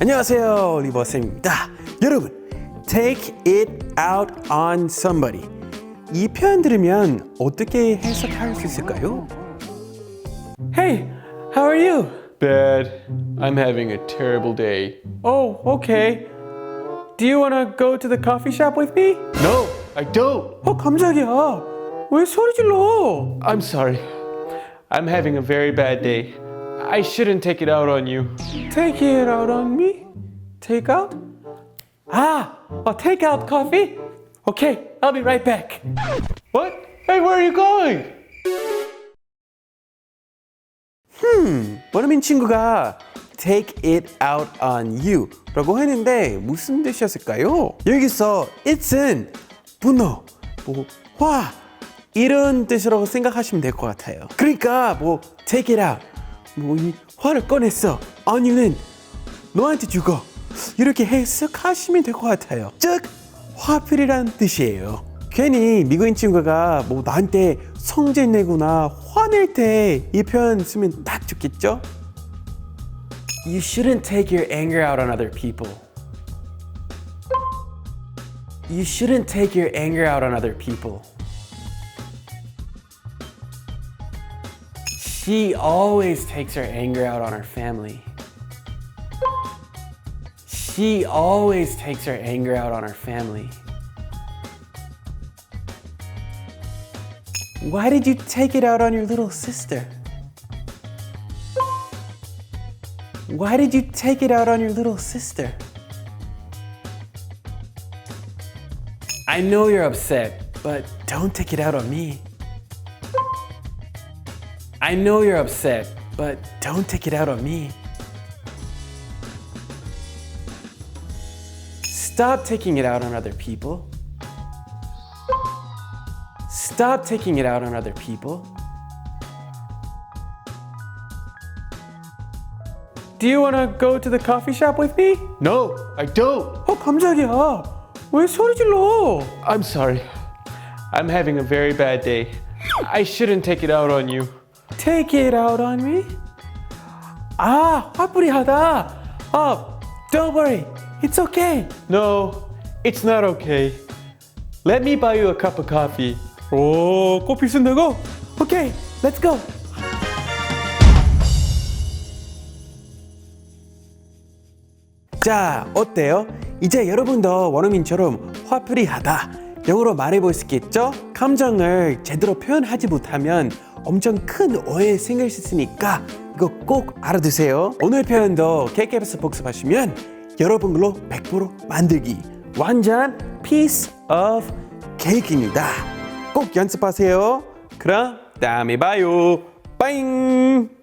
안녕하세요 리버쌤입니다 여러분 take it out on somebody 이 표현 들으면 어떻게 해석할 수 있을까요? Hey, how are you? Bad. I'm having a terrible day. Oh, okay. Do you wanna go to the coffee shop with me? No, I don't. 어 깜짝이야 왜 소리 질러? I'm sorry. I'm having a very bad day. I shouldn't take it out on you. Take it out on me? Take out? 아, 어, take out coffee? Okay, I'll be right back. What? Hey, where are you going? 원어민 친구가 take it out on you 라고 했는데 무슨 뜻이었을까요? 여기서 it은 분노, 뭐, 화 이런 뜻이라고 생각하시면 될 것 같아요. 그러니까 뭐 take it out, 뭐이 화를 꺼냈어 you는 너한테 주고 이렇게 해석하시면 될 것 같아요. 즉 화풀이란 뜻이에요. 괜히 미국인 친구가 뭐 나한테 성질 내거나 화낼 때 이 표현 쓰면 딱 좋겠죠? You shouldn't take your anger out on other people. You shouldn't take your anger out on other people. She always takes her anger out on her family. She always takes her anger out on her family. Why did you take it out on your little sister? Why did you take it out on your little sister? I know you're upset, but don't take it out on me. I know you're upset, but don't take it out on me. Stop taking it out on other people. Stop taking it out on other people. Do you want to go to the coffee shop with me? No, I don't. 어, 깜짝이야. 왜 소리 질러? I'm sorry. I'm having a very bad day. I shouldn't take it out on you. Take it out on me? 아, 화풀이하다. 아, don't worry. It's okay. No, it's not okay. Let me buy you a cup of coffee. 오, 커피 쓴다고? 오케이, let's go. 자, 어때요? 이제 여러분도 원어민처럼 화풀이하다 영어로 말해볼 수 있겠죠? 감정을 제대로 표현하지 못하면 엄청 큰 오해 생길 수 있으니까 이거 꼭 알아두세요. 오늘 표현도 KKBS 복습하시면 여러분 걸로 100% 만들기 완전 piece of cake입니다. 꼭 연습하세요. 그럼 다음에 봐요. 빠잉!